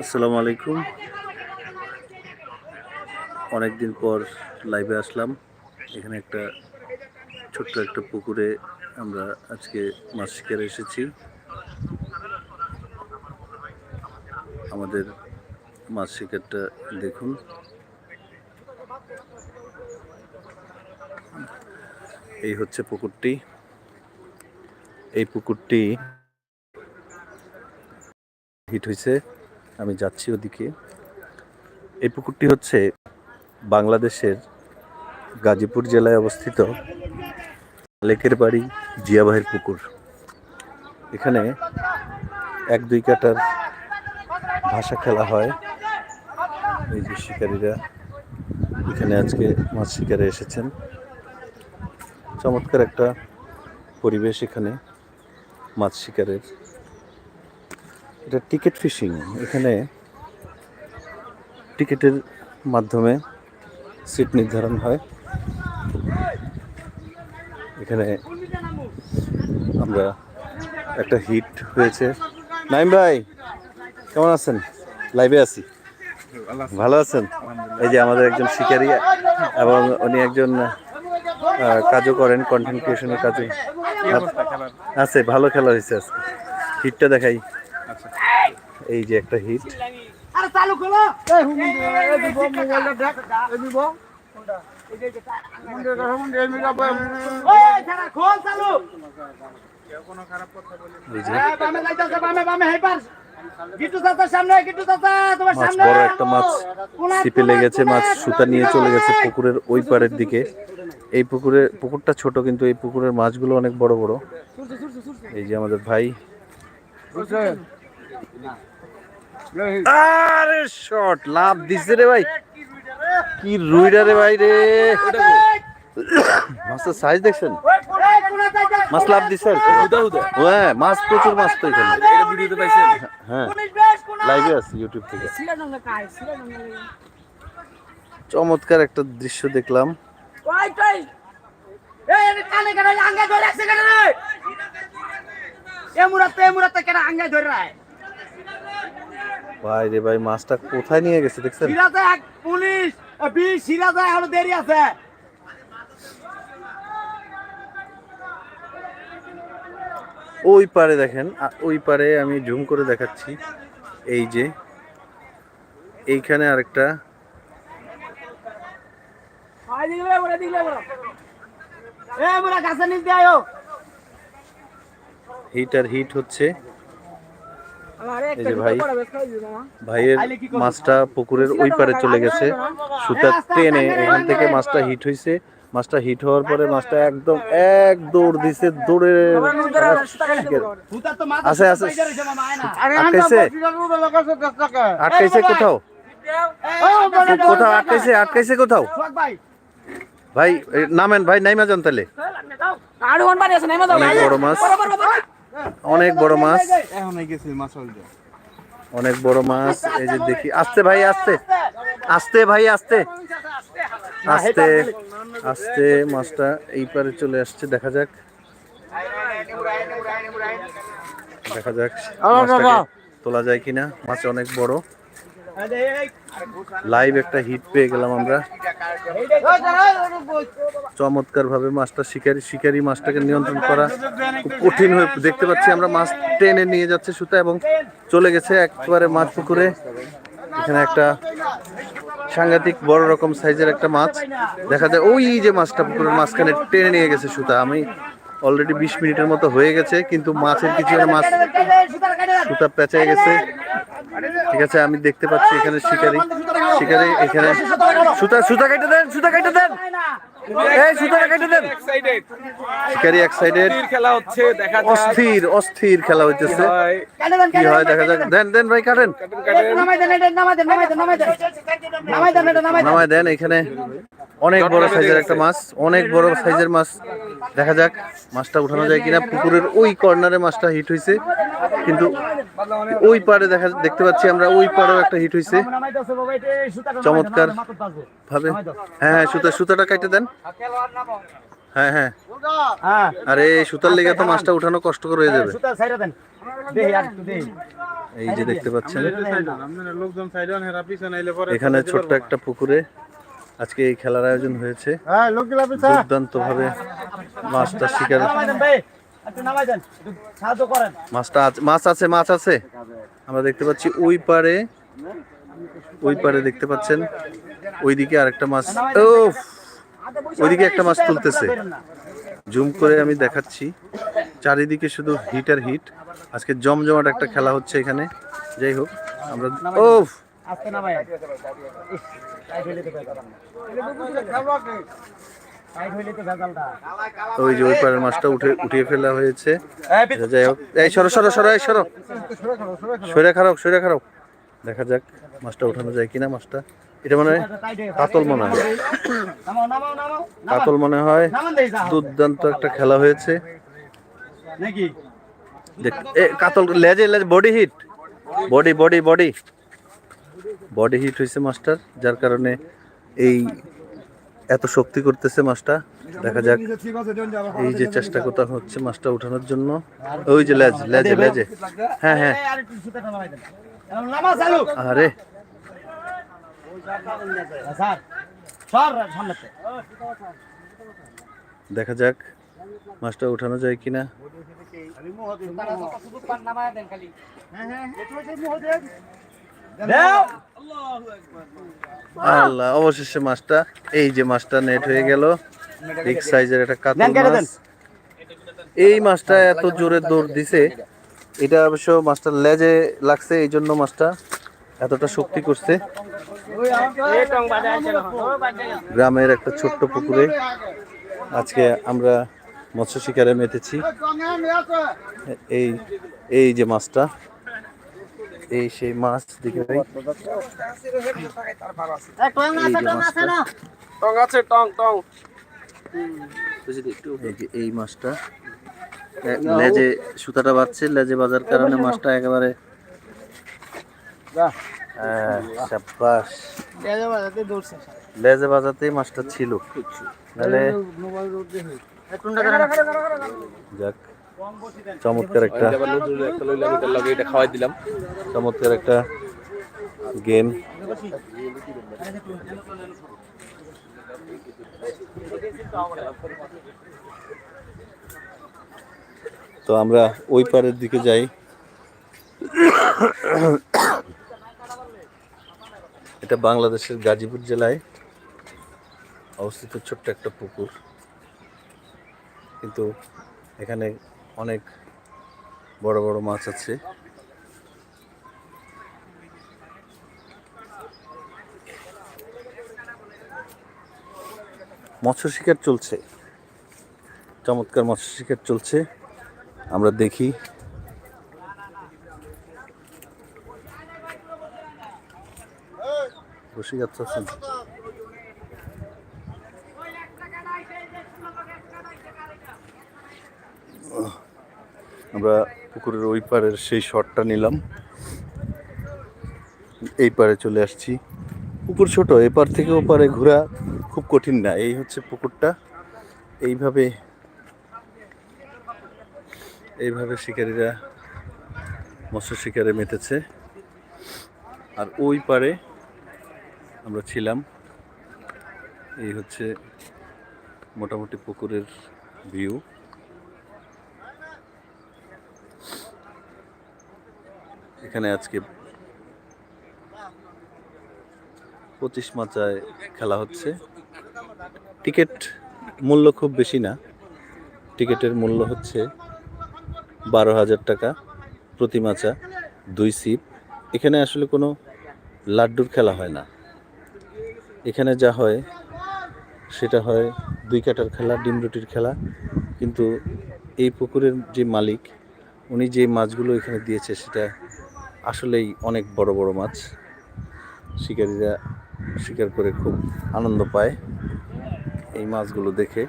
আসসালামু আলাইকুম। অনেক দিন পর লাইভে আসলাম। এখানে একটা ছোট্ট একটা পুকুরে আমরা আজকে মাছ শিকারে এসেছি। আমাদের মাছ শিকারটা দেখুন। এই হচ্ছে পুকুরটি। এই পুকুরটি হিট হয়েছে আমি যাচ্ছি ওদিকে। এই পুকুরটি হচ্ছে বাংলাদেশের গাজীপুর জেলায় অবস্থিত লেকের বাড়ি জিয়াবাহের পুকুর। এখানে এক দুই কাটার ভাষা খেলা হয়। এই যে শিকারীরা এখানে আজকে মাছ শিকারে এসেছেন। চমৎকার একটা পরিবেশ এখানে মাছ শিকারের। এটা টিকিট ফিশিং এখানে টিকিটের মাধ্যমে সিট নির্ধারণ হয়। এখানে আমরা একটা হিট হয়েছে। নাইম ভাই কেমন আছেন? লাইভে আছি। ভালো আছেন? এই যে আমাদের একজন শিকারী এবং উনি একজন কাজও করেন কন্টেন্ট ক্রিয়েশনের কাজে আছে ভালো খেলা হয়েছে আজকে। হিটটা দেখাই। এই যে একটা হিট আরে চালু করো। এই হুমুন এই দিব মোবাইলটা দেখ এই দিব। কোনটা? এই যে মুন্ডে এই মিরা ওই ছাড়া খোল চালু। এই যে। এই বামে লাইতাছে বামে বামে হাইপার গিটু চাচা সামনে গিটু চাচা তোমার মাছ বড় একটা মাছ ছিপে লেগেছে মাছ সুতা নিয়ে চলে গেছে পুকুরের ওই পাড়ের দিকে। এই পুকুরে পুকুরটা ছোট কিন্তু এই পুকুরের মাছগুলো অনেক বড় বড়। এই যে আমাদের ভাই। আরে শট লাভ দিছে রে ভাই। কি রুইডা রে ভাই রে। মাছের সাইজ দেখছেন? মাছ লাভ দিছে আর হ্যাঁ মাছ প্রচুর মাছ তো এখানে। হ্যাঁ। লাইভে আছে ইউটিউব থেকে। চমৎকার একটা দৃশ্য দেখলাম। এই এনে কানে কানে ধরে রাখছে কেন রে এমুরাতে এমুরাতে কেন আঙ্গে ধরে রাখ ভাই রে ভাই মাছটা কোথায় নিয়ে গেছে দেখছেন? সিরাজে এক পুলিশ বি সিরাজে এখনও দেরি আছে। ওই পারে দেখেন ওই পারে আমি জুম করে দেখাচ্ছি। এই যে এইখানে আরেকটা। হিট আর হিট হচ্ছে। আরে এই যে ভাই ভাইয়ের মাছটা পুকুরের ওই পারে চলে গেছে। সুতা টেনে এখান থেকে মাছটা হিট হয়েছে। মাছটা হিট হওয়ার পরে মাছটা একদম এক দৌড় দিছে দৌড়ে আছে, আছে। আটকাইছে? আটকাইছে কোথাও? কোথাও আটকাইছে? আটকাইছে কোথাও? ভাই। ভাই নামেন ভাই নাইমা যান তাহলে। বড় মাছ। অনেক বড় মাছ। অনেক বড় মাছ এই যে দেখি। আসতে ভাই আসতে। আসতে ভাই আসতে। আসতে আসতে মাছটা এই পারে চলে আসছে দেখা যাক। দেখা যাক তোলা যায় কিনা। মাছ অনেক বড়। লাইভ একটা হিট পেয়ে গেলাম আমরা। চমৎকার ভাবে মাছটা শিকারি শিকারি মাছটাকে নিয়ন্ত্রণ করা খুব কঠিন হয়ে দেখতে পাচ্ছি আমরা, মাছ টেনে নিয়ে যাচ্ছে সুতা এবং চলে গেছে একবারে মাছ পুকুরে। এখানে একটা সাংঘাতিক বড় রকম সাইজের একটা মাছ। দেখা যায় ওই যে মাছটা পুকুরের মাঝখানে টেনে নিয়ে গেছে সুতা। আমি অলরেডি বিশ মিনিটের মতো হয়ে গেছে, কিন্তু মাছের কিছু মাছ সুতা পেঁচায় গেছে। ঠিক আছে, আমি দেখতে পাচ্ছি এখানে শিকারি। শিকারি এখানে সুতা সুতা কেটে দেন, সুতা কেটে দেন। এই সুতাটা কেটে দেন। শিকারি এক সাইডে খেলা হচ্ছে দেখা অস্থির অস্থির খেলা হইতেছে। কি হয় দেখা যাক। দেন। দেন ভাই কাটেন। নামাই দেন এখানে অনেক বড় সাইজের একটা মাছ অনেক বড় সাইজের মাছ। দেখা যাক মাছটা উঠানো যায় কিনা। পুকুরের ওই কর্নারে মাছটা হিট হয়েছে কিন্তু ওই পারে দেখা দেখতে পাচ্ছি আমরা ওই পারেও একটা হিট হয়েছে চমৎকার। ভাবে। হ্যাঁ হ্যাঁ সুতা সুতাটা কেটে দেন। হ্যাঁ হ্যাঁ। হ্যাঁ। আরে সুতার লেগে তো মাছটা উঠানো কষ্টকর হয়ে যাবে। দেন। এই যে দেখতে পাচ্ছেন। এখানে ছোট্ট একটা পুকুরে আজকে এই খেলার আয়োজন হয়েছে। হ্যাঁ দুর্দান্ত ভাবে মাছটা শিকার মাছটা মাছ আছে মাছ আছে। আমরা দেখতে পাচ্ছি ওই পারে ওই পারে দেখতে পাচ্ছেন। ওইদিকে আরেকটা মাছ ও ওইদিকে একটা মাছ তুলতেছে। জুম করে আমি দেখাচ্ছি। চারিদিকে শুধু হিট আর হিট আজকে জমজমাট একটা খেলা হচ্ছে এখানে। যাই হোক আমরা ও ওই যে ওই পারের মাছটা উঠে উঠিয়ে ফেলা হয়েছে। আচ্ছা, যাই হোক। এই সরো সরো সরো এই সরো। সরে খারাপ সরে খারাপ দেখা যাক মাছটা উঠানো যায় কিনা মাছটা। এটা মনে কাতল মনে হয়। কাতল মনে হয়। দুর্দান্ত একটা খেলা হয়েছে। নাকি? এ কাতল লেজে লেজ body hit body body body body hit হয়েছে মাছটার যার কারণে এই এত শক্তি করতেছে মাছটা দেখা যাক এই যে চেষ্টা করতে হচ্ছে মাছটা উঠানোর জন্য। ওই যে লেজ লেজে লেজে। হ্যাঁ হ্যাঁ। আরে। দেখা যাক মাছটা উঠানো যায় কিনা। আল্লাহ অবশেষে মাছটা এই যে মাছটা নেট হয়ে গেল। বিগ সাইজের একটা কাতল। মাছ। এই মাছটা এত জোরে দৌড় দিছে এটা অবশ্য মাছটা লেজে লাগছে এই জন্য মাছটা এতটা শক্তি করছে। গ্রামের একটা ছোট্ট পুকুরে আজকে আমরা মৎস্য শিকারে মেতেছি। এই এই যে মাছটা, এই সেই মাছ, দেখে ভাই। এই মাছটা। লেজে সুতাটা বাজছে লেজে বাজার কারণে মাছটা একেবারে সাব্বাস। লেজে বাজাতেই মাছটা ছিল। যাক চমৎকার একটা খাওয়াই দিলাম। চমৎকার একটা গেম তো আমরা ওই পারের দিকে যাই। এটা বাংলাদেশের গাজীপুর জেলায় অবস্থিত ছোট্ট একটা পুকুর। কিন্তু এখানে অনেক বড় বড় মাছ আছে। মৎস্য শিকার চলছে। চমৎকার মৎস্য শিকার চলছে। আমরা দেখি বসে যাচ্ছেন আমরা পুকুরের ওই পারের সেই শটটা নিলাম। এই পারে চলে আসছি। পুকুর ছোট এপার থেকে ওপারে ঘোরা খুব কঠিন না, এই হচ্ছে পুকুরটা। এইভাবে এইভাবে শিকারীরা মৎস্য শিকারে মেতেছে। আর ওই পারে আমরা ছিলাম। এই হচ্ছে মোটামুটি পুকুরের ভিউ। এখানে আজকে পঁচিশ মাচায় খেলা হচ্ছে। টিকিট মূল্য খুব বেশি না। টিকিটের মূল্য হচ্ছে বারো হাজার টাকা প্রতি মাচা, দুই সিপ। এখানে আসলে কোনো লাড্ডুর খেলা হয় না। এখানে যা হয়, সেটা হয় দুই কাটার খেলা, ডিম রুটির খেলা। কিন্তু এই পুকুরের যে মালিক, উনি যে মাছগুলো এখানে দিয়েছে, সেটা আসলেই অনেক বড় বড় মাছ। শিকারীরা শিকার করে খুব আনন্দ পায় এই মাছগুলো দেখে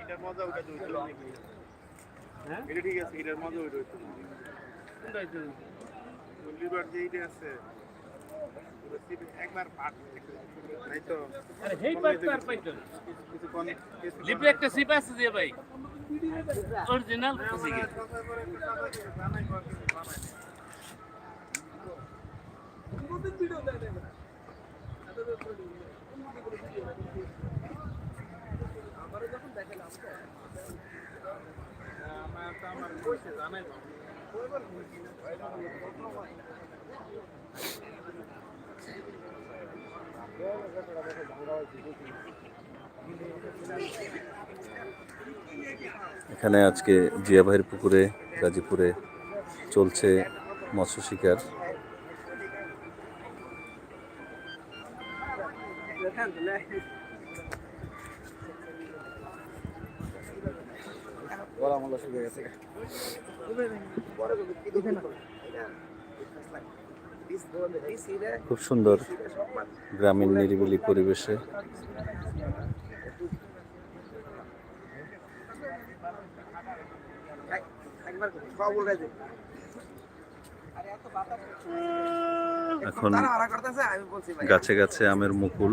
এটার মজা ওটা তো হইতো নাকি হ্যাঁ? এটা ঠিক আছে এটার মজা কোনটা হইতো লিভার যে এইটা আছে একবার পাট নাই তো? আরে হেই পাইপ আর পাইপ কিছুক্ষণ লিপে একটা সিপ আছে যে ভাই। অরিজিনাল খুশি গেছে এখানে আজকে জিয়া ভাইয়ের পুকুরে গাজীপুরে চলছে মৎস্য শিকার। খুব সুন্দর গ্রামীণ নিরিবিলি পরিবেশে। এখন গাছে গাছে আমের মুকুল।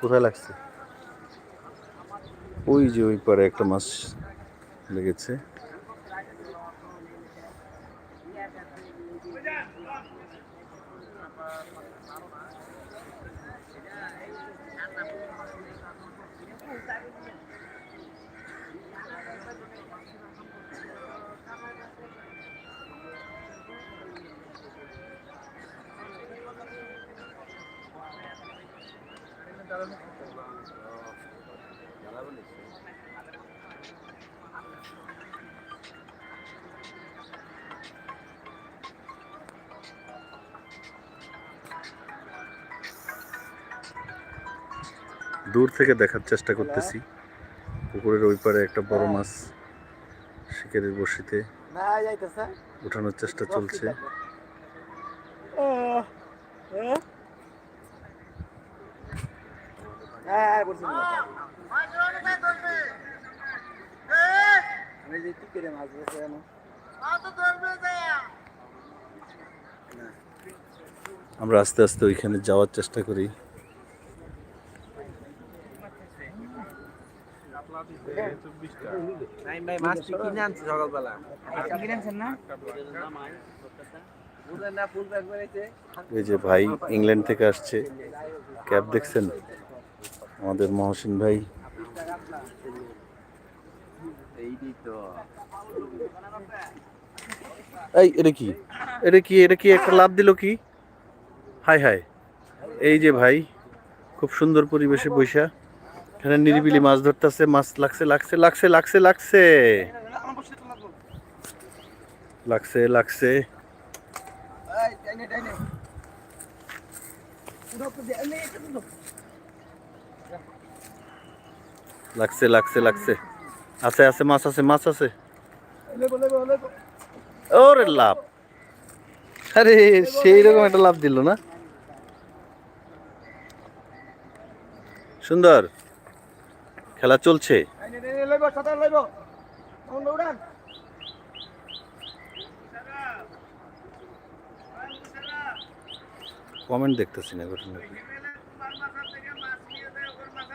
কোথায় লাগছে? ওই যে ওই পারে একটা মাছ লেগেছে। দূর থেকে দেখার চেষ্টা করতেছি। পুকুরের ওই পারে একটা বড় মাছ শিকারির বড়শিতে উঠানোর চেষ্টা চলছে। আমরা আস্তে আস্তে ওইখানে যাওয়ার চেষ্টা করি। কিনে ফুল এই যে ভাই ইংল্যান্ড থেকে আসছে। ক্যাব দেখছেন? আমাদের মহসিন ভাই। এই, এটা কি? এটা কি এটা কি একটা লাভ দিল কি? Hi hi. এই যে ভাই, খুব সুন্দর পরিবেশে বৈশা এখানে নিরিবিলি মাছ ধরতেছে, মাছ লাগছে লাগছে লাগছে লাগছে লাগছে। লাগছে লাগছে। লাগছে লাগছে লাগছে। আছে আছে, মাছ আছে মাছ আছে। ওরে লাভ। আরে সেই রকম একটা লাভ দিল না? সুন্দর। খেলা চলছে। কমেন্ট দেখতেছি না ঘটনা এই গেল মোবাইল মোবাইল করে চলে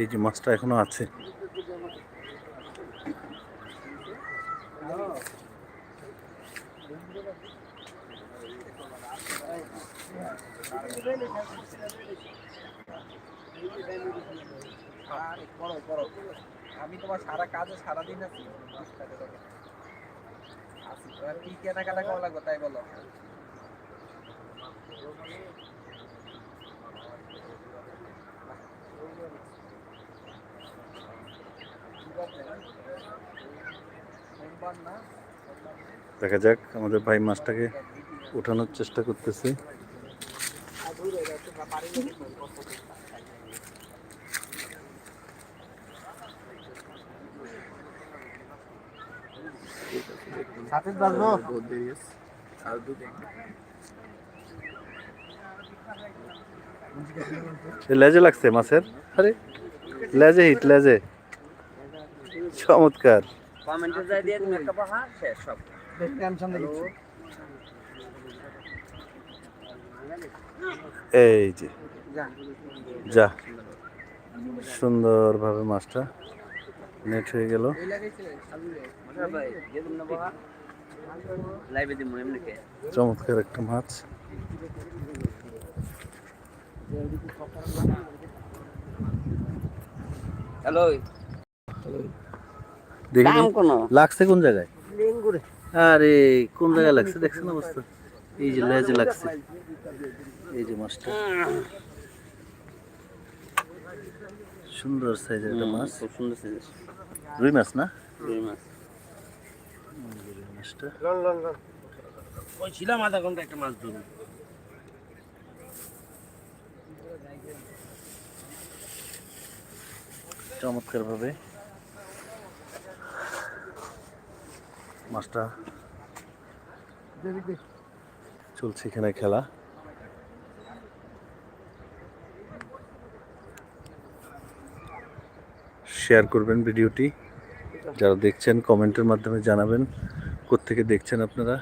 এই যে মাছটা এখনও আছে। আমি তোমার সারা কাজে সারাদিন আছি। এবার কি কেনাকাটা করা লাগবে তাই বলো? সোমবার না দেখা যাক আমাদের ভাই মাছটাকে ওঠানোর চেষ্টা করতেছে। লেজে লাগছে মাছের? আরে লেজে হিট লেজে। চমৎকার। কমেন্টে যাই দিয়ে তুমি একটা পাহা শেষ সব। এই যে। যা। সুন্দরভাবে মাছটা নেট হয়ে গেল। কে চমৎকার একটা মাছ। হ্যালো। দেখি লাগছে কোন জায়গায়? আরে কোন জায়গায় লাগছে? দেখছেন অবস্থা? এই যে লেজে লাগছে। এই যে মাছটা। সুন্দর সাইজের একটা মাছ। খুব সুন্দর সিরিজ রুই মাছ না? রুই মাছ। মাছটা। লন লন লন। ওই ছিলাম আধা ঘণ্টা একটা মাছ ধরুন চমৎকার মাছটা চলছে এখানে খেলা। শেয়ার করবেন ভিডিওটি। যারা দেখছেন কমেন্টের মাধ্যমে জানাবেন। কোত্থেকে দেখছেন আপনারা?